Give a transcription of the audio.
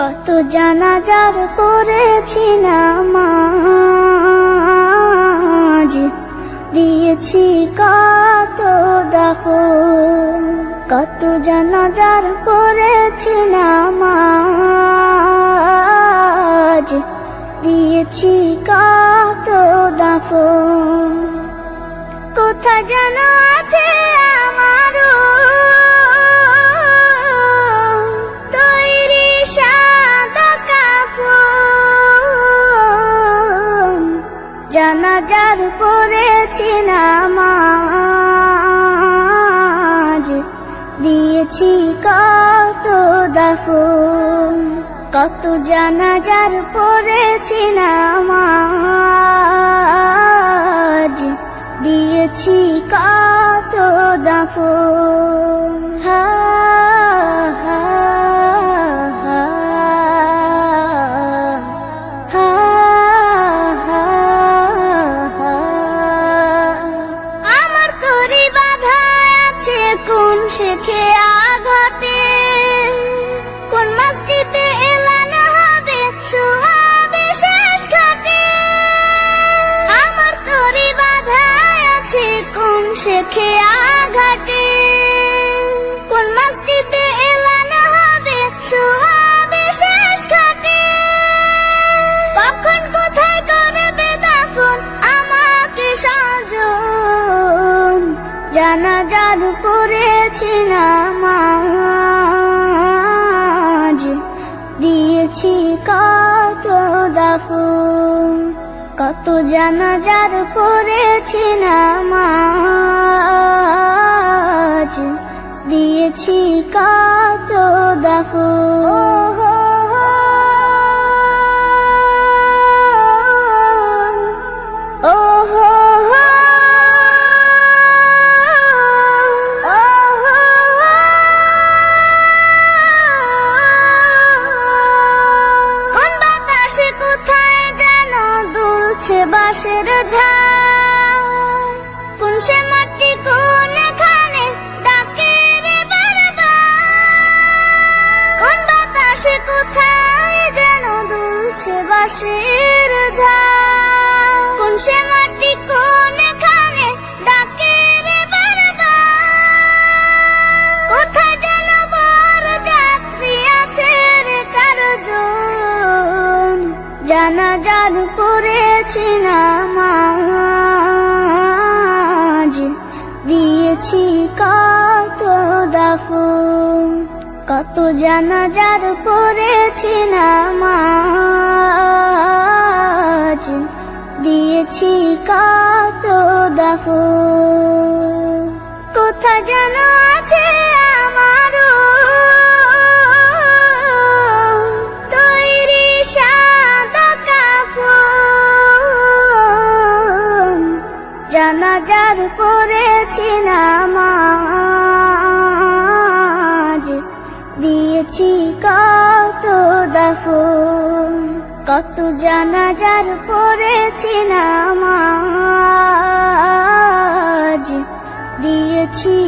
কত জানা জানাজার পড়েছি নামাজ। দিয়েছি কত দাফন, কত জানাজার পড়েছি নামাজ। দিয়েছি কত দাফন। কোথা যেন জানাজার পড়েছি নামাজ। দিয়েছি কত দাফন কত জানাজার পড়েছি নামাজ। দিয়েছি কত দাফন। শেখে আঘাটে কোন মসজিদে এলান হবে সোয়াবে শেষ ঘাটে। কখন কোথায় করবে দাফন, আমাকে পড়েছি নামাজ কত জানাজার পড়েছি নামাজ। দিয়েছি কত দাফন। দুলছে বাসের ঝাড় কোন সে মাটি কোন কোথায় যেন দুলছে বাঁশের জানাজার পড়েছি নামাজ। দিয়েছি কত দাফন, কত জানাজার পড়েছি নামাজ। দিয়েছি কত দাফন। কোথা যেন জানাজার পড়েছি নামাজ। দিয়েছি কত দাফন কত জানাজার পড়েছি নামাজ। দিয়েছি